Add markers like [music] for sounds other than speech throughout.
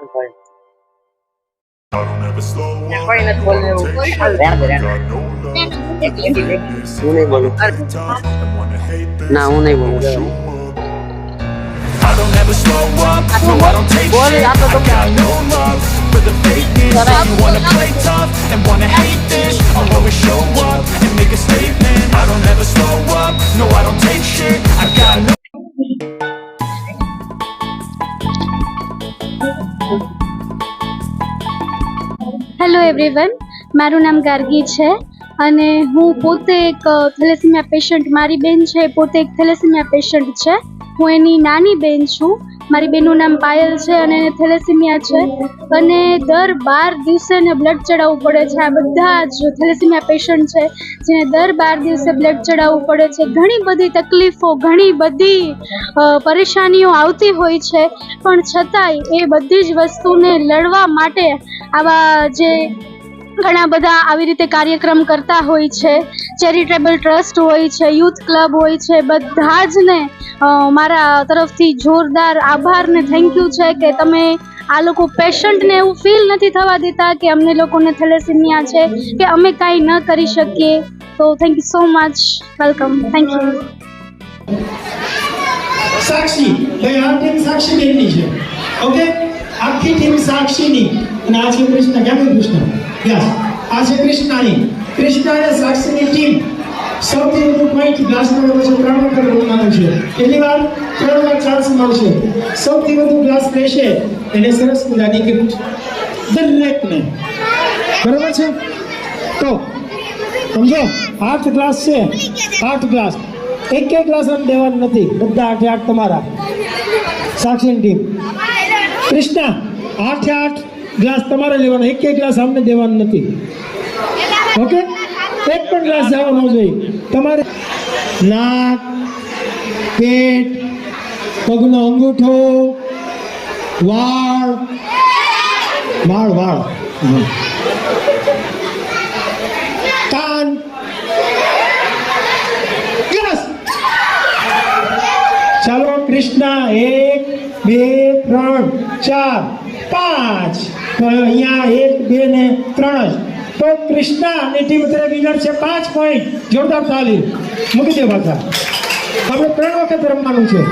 second time. I don't ever slow up. Yan, Corey, nag-ball na yung Corey. Ang verde rin. Unay bolo. Na, unay bolo. I don't ever slow up, no I don't take shit I got no love for the fakeness If you wanna play tough and wanna hate this I'll always show up and make a statement I don't ever slow up, no I don't take shit I got no hello everyone મારું નામ ગાર્ગી છે અને હું પોતે એક thalassemia patient, મારી બેન છે પોતે એક થેલેસેમિયા પેશન્ટ છે. હું એની નાની બેન છું મારી બેનનું નામ પાયલ છે અને થેલેસીમિયા છે. અને દર બાર દિવસે એને બ્લડ ચડાવવું પડે છે. આ બધા જ થેલેસીમિયા પેશન્ટ છે જેને દર બાર દિવસે બ્લડ ચડાવવું પડે છે. ઘણી બધી તકલીફો, ઘણી બધી પરેશાનીઓ આવતી હોય છે. પણ છતાંય એ બધી જ વસ્તુને લડવા માટે આવા જે ઘણા બધા આવી રીતે કાર્યક્રમ કરતા હોય છે. ચેરિટેબલ ટ્રસ્ટ હોય છે યુથ ક્લબ હોય છે, બધા જ ને મારા તરફથી જોરદાર આભાર ને થેન્ક યુ છે કે તમે આ લોકો પેશન્ટને એવું ફીલ નથી થવા દેતા કે અમને લોકોને થેલેસેમિયા છે કે અમે કાંઈ ન કરી શકીએ. તો thank you so much welcome thank you Sakshi ભાઈ આ ટીમ સાક્ષી બેનની છે. ઓકે આખી ટીમ સાક્ષીની. અને આજે કૃષ્ણ. કેમ કૃષ્ણ? યસ આ છે કૃષ્ણાની. કૃષ્ણ અને સાક્ષીની ટીમ સૌથી વધુ પોઈન્ટ ગ્લાસ નંબર પછી ત્રણ વખત રમવાનું છે. કેટલી વાર? ત્રણ વાર ચાન્સ મળશે સૌથી વધુ ગ્લાસ રહેશે એને સરસ મજાની ગિફ્ટ દરેકને બરાબર છે? તો, સમજો? આઠ ગ્લાસ છે. આઠ ગ્લાસ એક એક ગ્લાસ આમ દેવાનું નથી. બધા આઠે આઠ તમારા. સાક્ષીની ટીમ કૃષ્ણા, આઠે આઠ. ગ્લાસ તમારે લેવાનો, એક એક ગ્લાસ અમને દેવાનું નથી. ઓકે? એક પણ ગ્લાસ જવો જોઈએ. તમારે નાક, પેટ, પગનો અંગૂઠો, વાળ વાળ વાળ હમ. કાન ગ્લાસ ચાલો કૃષ્ણ, એક, બે, ત્રણ, ચાર, પાંચ. તો અહીંયા એક, બે ને ત્રણ જ. તો કૃષ્ણ, અને ટીમ અત્યારે વિનર છે, પાંચ પોઈન્ટ જોરદાર તાલી. મૂકી દે પાછા. આપણે ત્રણ વખત રમવાનું છે.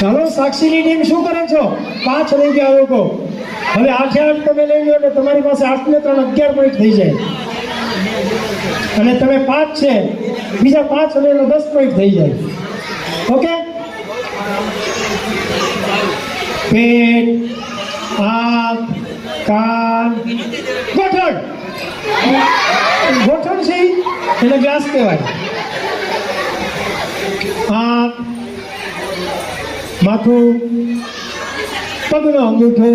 ચાલો, સાક્ષીની ટીમ શું કરે છો? પાંચ લઈ ગયા લોકો. હવે આઠે આઠ તમે લઈ લો એટલે તમારી પાસે આઠ ને ત્રણ અગિયાર પોઈન્ટ થઈ જાય. અને તમે પાંચ છે. બીજા પાંચ અને દસ પોઈન્ટ થઈ જાય. ઓકે પેટ આંખ કાન ગોઠણ ગોઠણ છે ઈ? એને ગ્લાસ કહેવાય આંખ માથું પગનો અંગૂઠો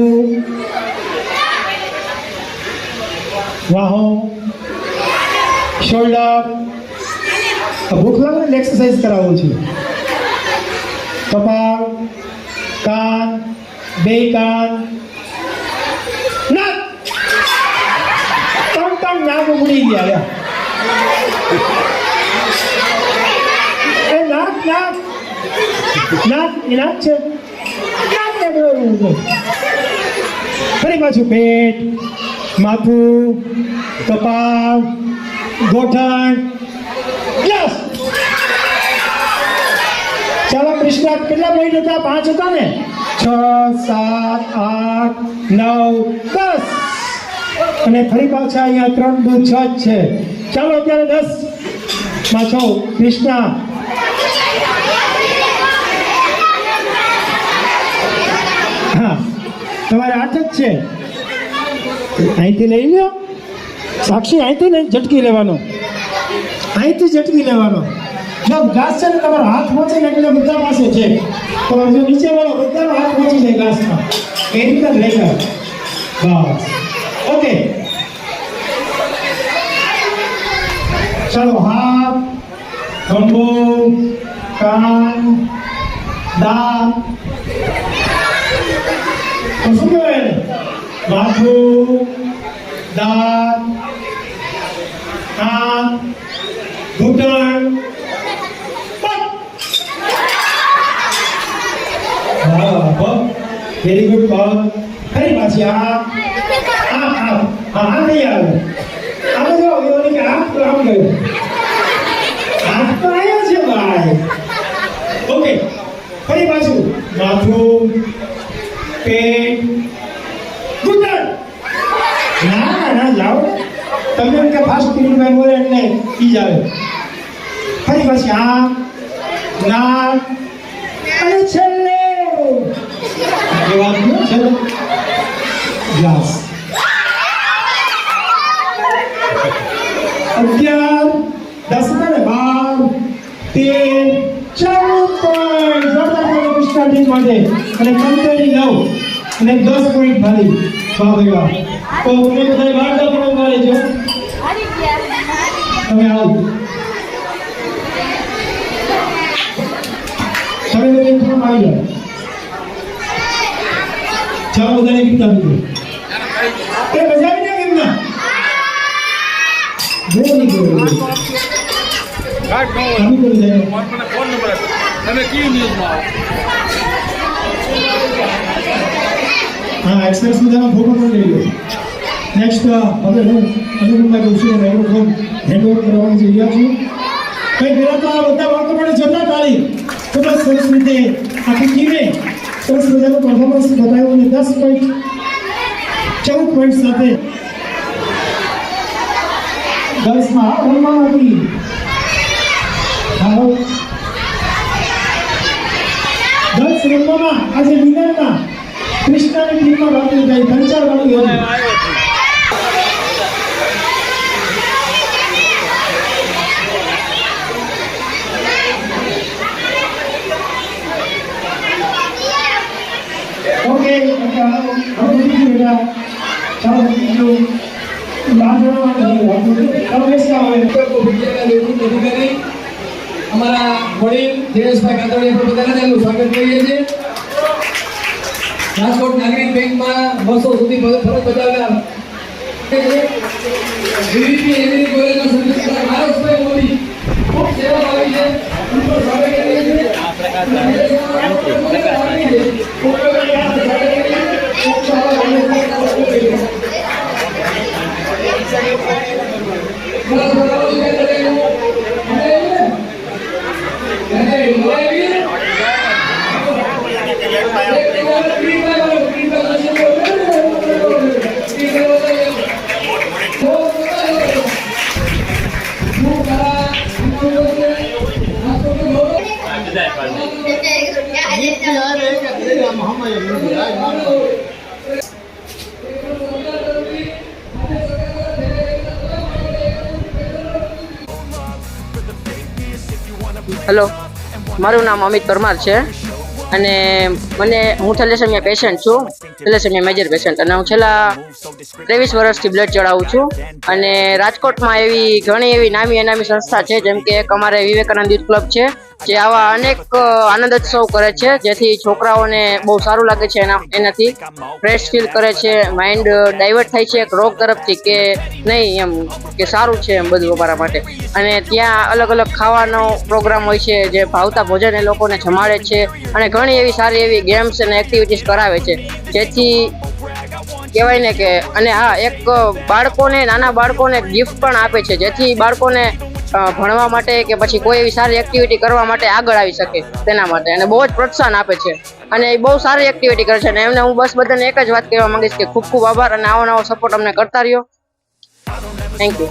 વાહો શોલ્ડર ભૂખ લાગે ને એક્સરસાઇઝ કરાવું છું કપાળ કાન બે કાન નાક ત્રણ ત્રણ નાક ઉગડી ગયા લ્યા. એ નાક નાક નાક એ નાક છે નાક ને બોલવું છે ફરી પાછું પેટ માથું કપાળ ગોઠણ યસ ચાલો કૃષ્ણ, કેટલા પોઈન્ટ હતા? પાંચ હતા ને? છ, સાત, આઠ, નવ, દસ. અને ફરી પાછા અહીંયા ત્રણ દુ છ જ છે. ચાલો અત્યારે દસમાં છો. કૃષ્ણા. હા, તમારે આઠ જ છે. અહીંથી લઈ લો સાક્ષી, અહીંથી નહીં ઝટકી લેવાનો. અહીંથી ઝટકી લેવાનો. જો ઘાસ છે ને તમારો હાથ પહોંચે ને એટલે બધા પાસે છે. તો જો નીચે વાળો બધાનો હાથ પહોંચી જાય ઘાસમાં એ રીતે લઈ બસ. ઓકે ચાલો, હાથ ખંભો કાન, દાંત. તો શું કહેવાય માથું દાંત, કાન, ઘૂંટણ પગ. હા, પગ. વેરી ગુડ પગ ફરી પાછી, આ આ આ હા આ નહીં આવે. આમ જો એવો કે આમ તો આમ ગયો. હાથ તો આવ્યો છે, ભાઈ. ઓકે ફરી પાછું. માથું, પેટ ઘૂંટણ ના ના જાઓ તમે એમ કે ફાસ્ટ પીરિયડમાં બોલે એટલે ઈ જ આવે. ફરી પાછી આ નાક એ છે? દસ ને બાર, તેર, ચૌદ પોઈન્ટ માટે. અને કંપની નવ અને દસ પોઈન્ટ ભારી. વાહ તો તમે બધા વાર્તા પણ ઊભા રહેજો. તમે આવો. તમે આવી જાઓ. ચાલો બધાને ગીત આપી દો. એ બજાવી ને કેમ ના વેરી ગુડ આપી દો મને ફોન નંબર. તમે કી ન્યૂઝમાં હા એક્સપ્રેસ બધાનો ફોટો પણ લઈ લો. નેક્સ્ટ હવે હું અનુપમભાઈ જોશી માઇક્રોફોન હેન્ડઓવર કરવાનું રહ્યા છું. કઈ પહેલા તો આ બધા બાળકો પણ જતા તાળી ખૂબ જ સરસ રીતે આખી ટીમે સરસ મજાનું પરફોર્મન્સ બતાવ્યું અને દસ પોઈન્ટ ચૌદ પોઈન્ટ સાથે ગર્લ્સમાં આ હતી હા ગર્લ્સ રમવામાં આજે વિનરમાં કૃષ્ણની ટીમમાં બાકી જાય. ત્રણ ચાર બાકી હતી આવ્યો છું ઓકે અમારા વડીલ જયેશભાઈ કાતડિયા તેનું સ્વાગત કરીએ છીએ. રાજકોટ નાગરિક બેંકમાં વર્ષો સુધી ફરજ બજાવનાર વીવીપી એગ્રી કોલેજના સંચાલક માનસભાઈ મોદી ખૂબ સેવા આવી છે. સ્વાગત કરીએ છીએ. હેલો મારું નામ અમિત પરમાર છે. અને મને, હું થેલેસેમિયા પેશન્ટ છું, થેલેસેમિયા મેજર પેશન્ટ અને હું છેલ્લા ત્રેવીસ વર્ષથી બ્લડ ચડાવું છું. અને રાજકોટમાં એવી ઘણી એવી નામી અનામી સંસ્થા છે, જેમ કે એક અમારે વિવેકાનંદ યુથ ક્લબ છે, જે આવા અનેક આનંદ આનંદોત્સવ કરે છે, જેથી છોકરાઓને બહુ સારું લાગે છે એના, એનાથી. ફ્રેશ ફીલ કરે છે માઇન્ડ ડાયવર્ટ થાય છે એક રોગ તરફથી કે નહીં એમ, કે સારું છે એમ બધું અમારા માટે. અને ત્યાં અલગ અલગ ખાવાનો પ્રોગ્રામ હોય છે, જે ભાવતા ભોજન એ લોકોને જમાડે છે. અને ઘણી એવી સારી એવી ગેમ્સ અને એક્ટિવિટીઝ કરાવે છે. જેથી કહેવાય ને કે, અને હા, એક બાળકોને, નાના બાળકોને ગિફ્ટ પણ આપે છે. જેથી બાળકોને ભણવા માટે કે પછી કોઈ એવી સારી એક્ટિવિટી કરવા માટે આગળ આવી શકે તેના માટે. અને બહુ જ પ્રોત્સાહન આપે છે. અને એ બહુ સારી એક્ટિવિટી કરે છે. અને એમને હું બસ બધાને એક જ વાત કહેવા માંગીશ કે ખૂબ ખૂબ આભાર અને આવો નવો સપોર્ટ અમને કરતા રહ્યો. થેન્ક યુ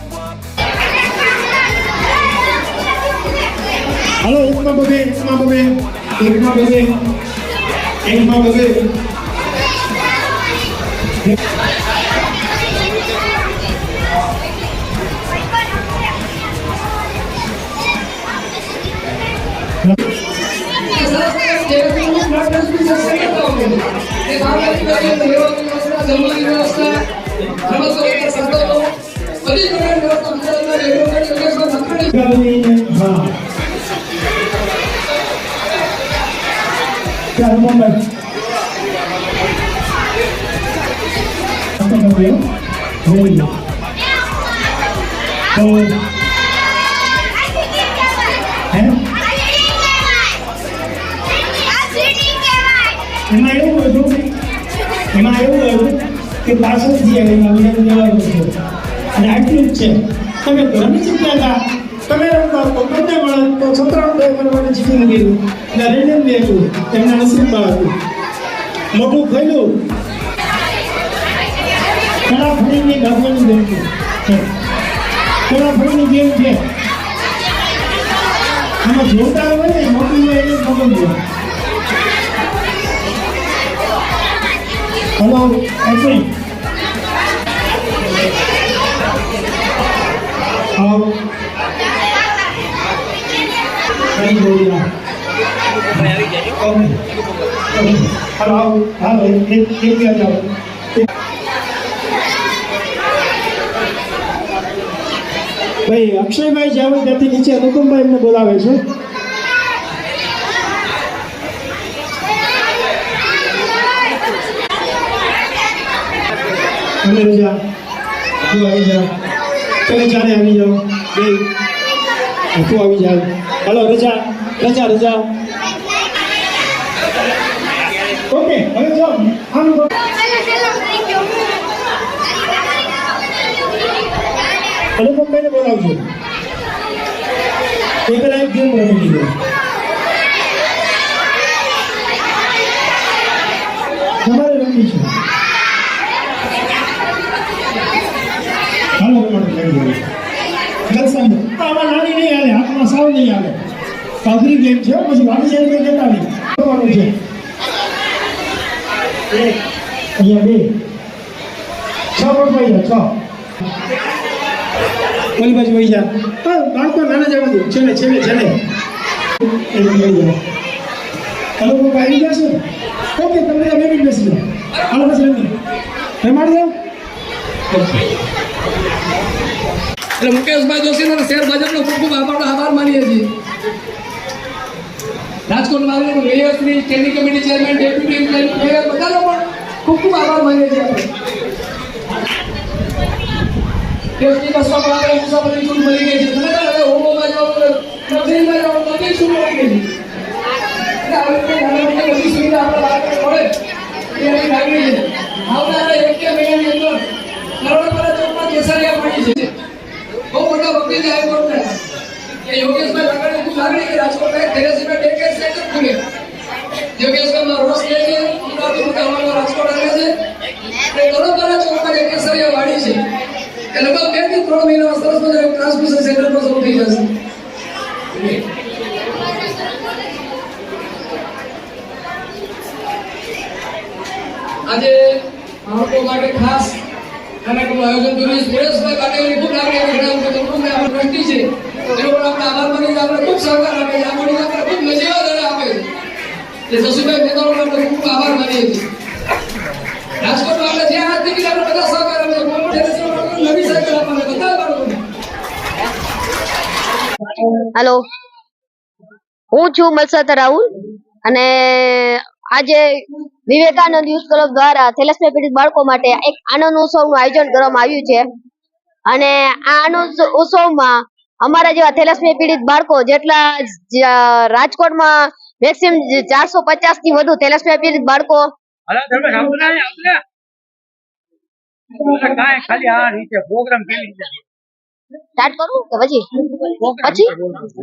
હાલો એકમાં બબે એકમાં બબે એકમાં બબે એકમાં ગમીને હા. ગુડ તો એમાં એવું હતું એમાં એવું આવ્યું કે પાછળથી આવીને અમને જવાનું છે અને આટલું જ છે તમે રમી ચૂક્યા હતા તમે રમતા તો બંને તો છોકરાઓ બે મને જીતી ગયું અને રેન્ડમ બી હતું એમના નસીબમાં હતું મોટું ખોલ્યું ઘણા ફળીની ભગવાનની ગેમ છે. ઘણા ગેમ છે. આમાં જોતા હોય ને, મોટી હોય એને હોય હલો અશ્વિન આવો કઈ બોલ્યા ઓકે ઓકે હાલો આવો હાલો એક એક એક આવો ભાઈ અક્ષયભાઈ જાવે ત્યાંથી નીચે અનુપમભાઈ એમને બોલાવે છે અને રજા તું આવી જા તમે ચારે આવી જાઓ બે તું આવી જા હાલો રજા રજા રજા. ઓકે, હવે જો આમ. અનુપમભાઈને બોલાવજો. એ પેલા એક ગેમ રમી લીધો. તમારે રમવી છે. હાલો લઈ ગયો દર્શન આમાં નાની નહીં હાલે, હાથમાં સાવ નહીં હાલે. અઘરી ગેમ છે પછી વાડી તો જતા નહીં. કરવાનું છે. અહીંયા બે. છ પડી છ. ઓલી બાજુ વહી જા. બાળકો નાના જવા દો છેલ્લે છેલ્લે છેલ્લે. હલો પપ્પા આવી જશે ઓકે, તમે બે મિનિટ બેસી જાઓ. હાલો બસ રમી રમાડી દો. એટલે મુકેશભાઈ જોશીનો શેર ભાજપનો ખૂબ ખૂબ આભાર આભાર માનીએ છીએ. Rajkot મહાનગરનું mayor Shri standing committee chairman deputy mayor બધાનો પણ ખૂબ ખૂબ આભાર માનીએ છીએ આપણે. ટેસ્ટની બસમાં છે. તમે હવે હોમોમાં જાઓ બધી છૂટ મળી ગઈ છે. આવી રીતે નાના સુવિધા આપણા બાળકોને મળે એ એની છે આવનારા એક કે મહિનાની અંદર નર્મદા ચોકમાં કેસરિયા પડી છે. બહુ મોટા વકીલ હાઈકોર્ટના આજે બાળકો માટે ખાસ નાનકડું આયોજન કર્યું છે. સુરેશભાઈ પાટીલની છે. હેલો. હું છું મલસાતા રાહુલ અને આજે વિવેકાનંદ યુથ ક્લબ દ્વારા થેલેસમિયા પીડિત બાળકો માટે એક આનંદ ઉત્સવનું આયોજન કરવામાં આવ્યું છે. અને આ આનંદ ઉત્સવમાં અમારા જેવા થેલેસમી પીડિત બાળકો જેટલા રાજકોટમાં મેક્સિમમ ચારસો પચાસથી વધુ થેલેસમી પીડિત બાળકો આ સ્ટાર્ટ કરું કે પછી? પછી?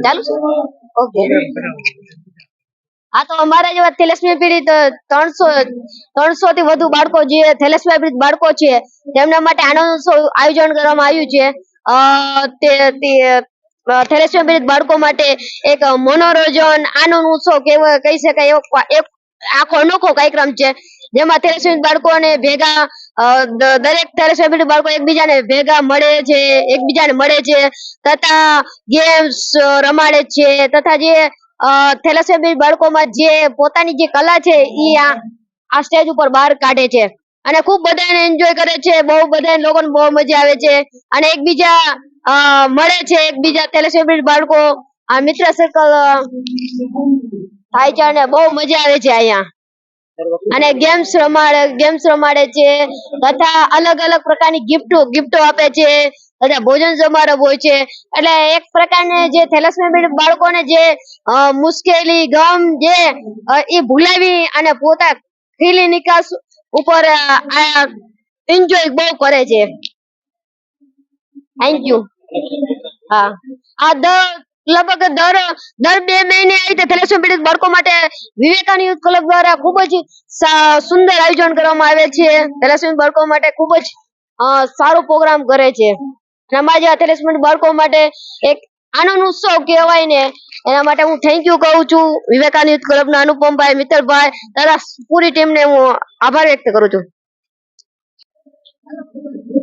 ચાલુ છે? ઓકે હા તો અમારા જેવા થેલેસમિયા પીડિત ત્રણસો ત્રણસો થી વધુ બાળકો જે થેલેસમિયા પીડિત બાળકો છે તેમના માટે આનંદ આયોજન કરવામાં આવ્યું છે. થેલેસમિયા બાળકો માટે એક મનોરંજન આનંદ ઉત્સવ કેવો, કહી શકાય એવો એક આખો અનોખો કાર્યક્રમ છે. જેમાં થેલેસમિયા બાળકોને ભેગા દરેક થેલેસમિયા બાળકો એકબીજાને ભેગા મળે છે, એકબીજાને મળે છે, તથા ગેમ્સ રમાડે છે, તથા જે થેલેસેમિક બાળકોમાં જે પોતાની જે કલા છે એ આ સ્ટેજ ઉપર બહાર કાઢે છે. અને ખૂબ બધાને એન્જોય કરે છે, બહુ બધા લોકોને બહુ મજા આવે છે. અને એકબીજા મળે છે, એકબીજા થેલેસેમિક બાળકો. આ મિત્ર સર્કલ થાય છે અને બહુ મજા આવે છે અહીંયા. અને ગેમ્સ રમાડે ગેમ્સ રમાડે છે, તથા અલગ અલગ પ્રકારની ગિફ્ટો ગિફ્ટો આપે છે, તથા ભોજન સમારોહ હોય છે. એટલે એક પ્રકારને જે થેલેસેમિક બાળકોને જે મુશ્કેલી, ગમ જે એ ભૂલાવી અને પોતા ખીલી નિકાસ ઉપર એન્જોય બહુ કરે છે. થેન્ક યુ હા. આ દર લગભગ દર દર બે મહિને આવી રીતે થેલેસેમિયા પીડિત બાળકો માટે વિવેકાનંદ યુથ ક્લબ દ્વારા ખૂબ જ સુંદર આયોજન કરવામાં આવે છે. થેલેસેમિયા બાળકો માટે ખૂબ જ સારો પ્રોગ્રામ કરે છે. અને અમારા જેવા થેલેસેમિયા બાળકો માટે એક આનંદ ઉત્સવ કહેવાય ને? એના માટે હું થેન્ક યુ કહું છું. વિવેકાનંદ ક્લબના અનુપમભાઈ, મિત્તલભાઈ, તારા પૂરી ટીમને હું આભાર વ્યક્ત કરું છું.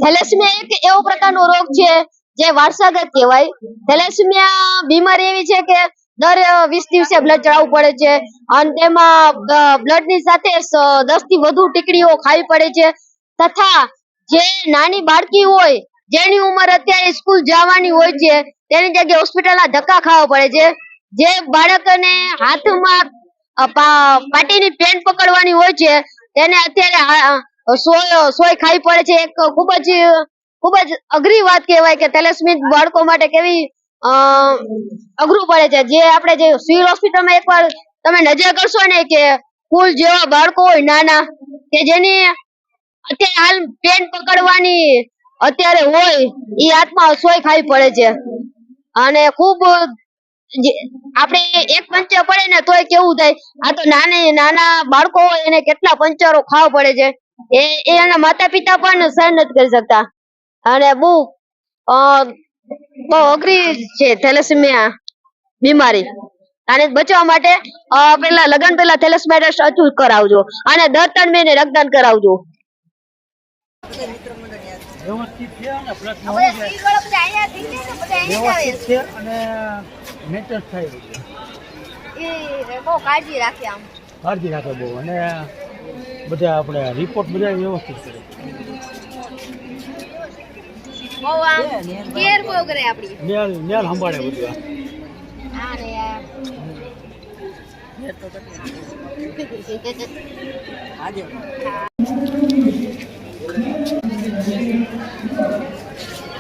થેલેસમિયા એક એવો પ્રકારનો રોગ છે જે વારસાગત કહેવાય. થેલેસમિયા બીમારી એવી છે કે દર વીસ દિવસે બ્લડ ચડાવવું પડે છે અને તેમાં બ્લડની સાથે દસથી વધુ ટીકડીઓ ખાવી પડે છે. તથા જે નાની બાળકી હોય, જેની ઉંમર અત્યારે સ્કૂલ જવાની હોય છે તેની જગ્યાએ હોસ્પિટલના ધક્કા ખાવા પડે છે. જે બાળકને હાથમાં પાટીની પેન પકડવાની હોય છે, તેને અત્યારે સોય સોય ખાઈ પડે છે. એક ખૂબ જ ખૂબ જ અઘરી વાત કહેવાય કે થેલેસેમિક બાળકો માટે કેવી અઘરું પડે છે. જે આપણે જે સિવિલ હોસ્પિટલમાં એકવાર તમે નજર કરશો ને કે કુલ જેવા બાળકો હોય નાના, કે જેની અત્યારે હાલ પેન પકડવાની અત્યારે હોય એ હાથમાં સોય ખાઈ પડે છે. અને ખૂબ આપણે એક પંચર પડે ને તોય કેવું થાય? આ તો નાની, નાના બાળકો હોય એને કેટલા પંચરો ખાવા પડે છે? એ એના માતા પિતા પણ સહન નથી કરી શકતા. અને બહુ બહુ અઘરી છે થેલેસેમિયા બીમારી. અને બચવા માટે પેલા લગન પેલા થેલેસેમિયા ટેસ્ટ અચૂક કરાવજો. અને દર ત્રણ મહિને રક્તદાન કરાવજો. વ્યવસ્થિત છે અને પ્લસ વ્યવસ્થિત છે. અને મેન્ટેન થાય છે. બહુ કાળજી રાખે આમ. કાળજી રાખે બહુ અને બધા આપણે રિપોર્ટ બધા વ્યવસ્થિત કરે. બહુ આમ કેર બહુ કરે આપડી. નેલ નેલ સંભાળે બધું આ. હા ને [laughs]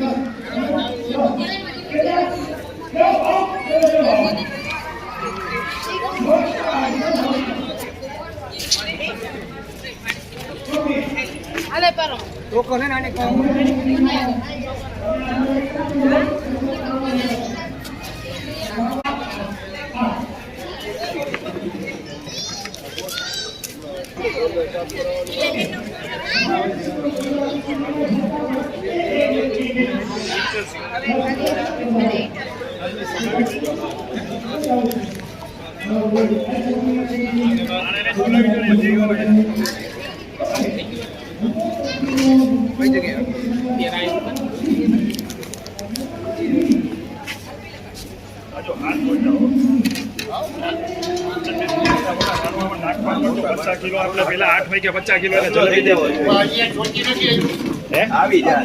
એ બીજા ચોખ્ખો ને નાની કામ પચાસ કિલો આપણે પેલા આઠ વાગ્યા પચાસ કિલો જલ્દી દેવો આવી જાય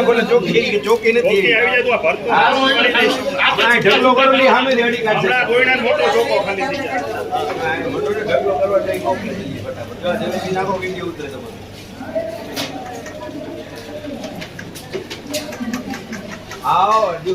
એટલે ચોખ્ખી ચોખ્ખી નથી આવી જાય તો આ ભરતું કરી દઈશું. આ ઢગલો કરો ની સામે જ કાઢશે હમણાં કોઈના મોટો ચોખ્ખો ખાલી થઈ જાય મોટો ઢગલો કરવા જાય ચોખ્ખી થઈ ફટાફટ. જો આ નાખો કે ઉતરે તમારે આવો જો.